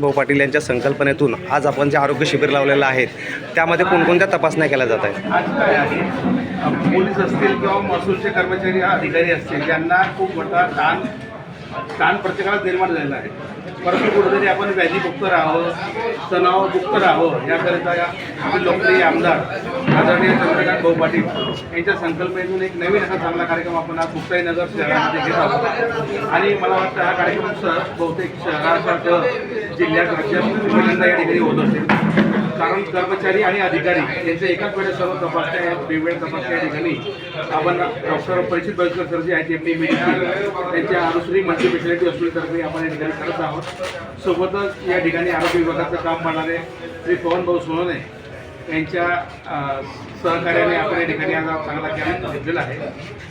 भाऊ पाटील यांच्या संकल्पनेतून आज आपण जे आरोग्य शिबिर लावलेलं आहे त्यामध्ये कोणकोणत्या तपासण्या केल्या जात आहेत? पोलीस असतील किंवा महसूलचे कर्मचारी अधिकारी असतील यांना खूप मोठा ताण ताण प्रत्येकाला निर्माण झालेला आहे. परंतु कुठेतरी आपण व्याधीमुक्त राहावं तणावमुक्त राहावं याकरिता या आपले लोकप्रिय आमदार आदरणीय चंद्रकांत भाऊ पाटील यांच्या संकल्पनेतून एक नवीन असा चांगला कार्यक्रम आपण आज मुक्ताईनगर शहरामध्ये घेत आहोत. आणि मला वाटतं हा कार्यक्रम सर बहुतेक शहरासारखं जिल्ह्यात राज्यात पहिल्यांदा या ठिकाणी होत असेल. कारण कर्मचारी आणि अधिकारी यांचे एकाच वेळेस सर्व तपासण्या आहेत वेगवेगळ्या तपासण्या ठिकाणी आपण डॉक्टर परिचित बळकर सर जे आहेत एम डी मेडिकल त्यांच्या अनुसरी मल्टी स्पेशालिटी हॉस्पिटलतर्फे आपण या ठिकाणी करत आहोत. सोबतच या ठिकाणी आरोग्य विभागाचं काम पाहणारे श्री पवन भाऊ सोनवणे यांच्या सहकार्याने आपण या ठिकाणी आज चांगला कॅम्प घेतलेला आहे.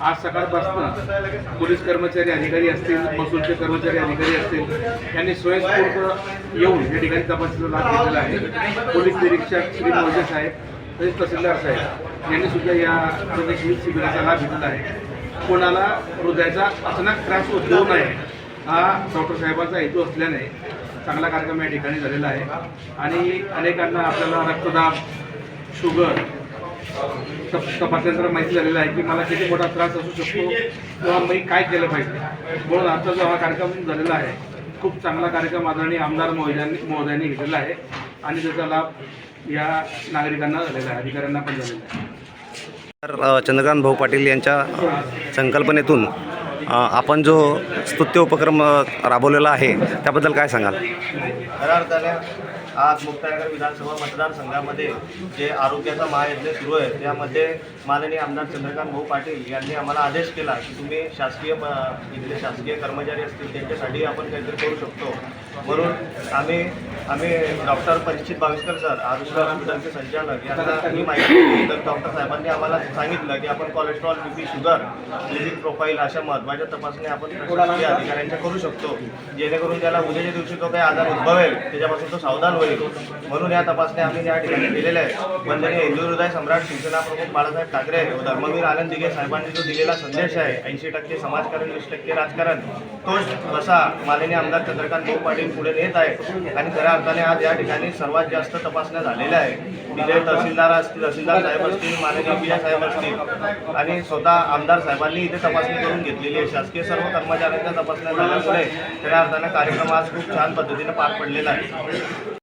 आज सकाळपासून पोलीस कर्मचारी अधिकारी असतील महसूलचे कर्मचारी अधिकारी असतील यांनी स्वयंस्फूर्त येऊन या ठिकाणी तपासणीचा लाभ घेतलेला आहे. पोलीस निरीक्षक श्री मोजे साहेब तसेच तहसीलदार साहेब यांनी सुद्धा या आरोग्य शिबिराचा लाभ घेतलेला आहे. कोणाला हृदयाचा अचानक त्रास उद्भवू नये हा डॉक्टर साहेबांचा हेतू असल्याने चांगला कार्यक्रम या ठिकाणी झालेला आहे. आणि अनेकांना आपल्याला रक्तदाब शुगर तप तपासल्यानंतर माहिती झालेलं आहे की मला किती मोठा त्रास असू शकतो किंवा मी काय केलं पाहिजे. म्हणून आजचा जो हा कार्यक्रम झालेला आहे खूप चांगला कार्यक्रम आदरणीय आमदार महोदयांनी महोदयांनी घेतलेला आहे. आणि त्याचा लाभ या नागरिकांना झालेला आहे अधिकाऱ्यांना पण झालेला आहे. तर चंद्रकांत भाऊ पाटील यांच्या संकल्पनेतून आपण जो स्तुत्य उपक्रम राबवलेला आहे त्याबद्दल काय सांगाल? खऱ्या अर्थाने आज मुक्तानगर विधानसभा मतदारसंघामध्ये जे आरोग्याचा महायज्ञ सुरू आहे त्यामध्ये माननीय आमदार चंद्रकांत भाऊ पाटील यांनी आम्हाला आदेश केला की तुम्ही शासकीय इथले शासकीय कर्मचारी असतील त्यांच्यासाठी आपण काहीतरी करू शकतो. म्हणून आम्ही आम्ही डॉक्टर परिचित भाविस्कर सर आरोग्य हॉस्पिटलचे संचालक यांना ही माहिती दिली. तर डॉक्टर साहेबांनी आम्हाला सांगितलं की आपण कोलेस्ट्रॉल बीपी शुगर लिव्हिंग प्रोफाईल अशा महत्त्वाच्या तपासण्या आपण प्रशासकीय अधिकाऱ्यांच्या करू शकतो. जेणेकरून त्याला उद्याच्या दिवशी तो काही आजार उद्भवेल त्याच्यापासून तो सावधान होईल. म्हणून या तपासण्या आम्ही या ठिकाणी केलेल्या आहेत. वंदनीय हिंदू हृदय सम्राट शिवसेना प्रमुख बाळासाहेब ठाकरे व धर्मवीर आनंद दिघे साहेबांनी जो दिलेला संदेश आहे ऐंशी टक्के समाजकारण वीस टक्के राजकारण तोच कसा माननीय आमदार चंद्रकांत भाऊ पाटील पुढे नेत आहे आणि खऱ्या अर्थाने आज या ठिकाणी सर्वात जास्त तपासण्या झालेल्या आहे तिथे तहसीलदार असतील तहसीलदार साहेब असतील माननीय पी साहेब असतील आणि स्वतः आमदार साहेबांनी इथे तपासणी करून घेतलेली आहे. शासकीय सर्व कर्मचाऱ्यांच्या तपासण्या झाल्यामुळे खऱ्या अर्थाने कार्यक्रम आज खूप छान पद्धतीने पार पडलेला आहे.